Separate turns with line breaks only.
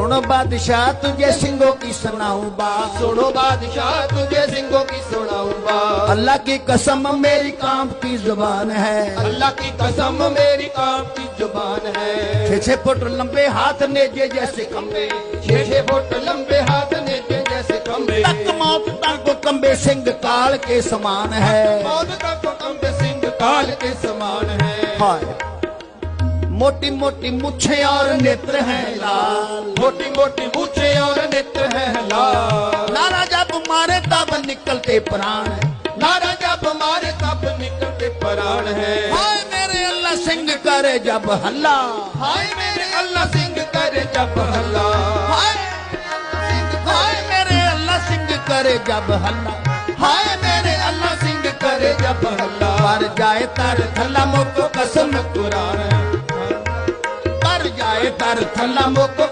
सुनो बादशाह तुझे सिंगों की सुनाऊं बात।
सुनो बादशाह तुझे सिंगों की सुनाऊं बात।
अल्लाह की कसम मेरी काम की ज़ुबान है।
अल्लाह की कसम मेरी काम की ज़ुबान है।
छह छे फुट लंबे हाथ नेजे जैसे खम्बे
छे छे फुट लंबे हाथ नेचे जैसे खम्बे
तक मौत तक को कंबे सिंह काल के समान है।
मौत तक कंबे सिंह काल के समान है।
हाय। मोटी मोटी मुछे और नेत्र हैं लाल।
मोटी मोटी मूछे और नेत्र है लाल।
नारा जब मारे तब निकलते प्राण।
है नारा जब मारे तब निकलते प्राण है।
हाय मेरे अल्लाह सिंह करे जब हल्ला।
हाय मेरे अल्लाह सिंह करे जब हल्ला।
हाय हाय मेरे अल्लाह सिंह करे जब हल्ला।
हाय मेरे अल्लाह सिंह करे जब हल्ला।
जाए तर थल्ला मोको कसम कसम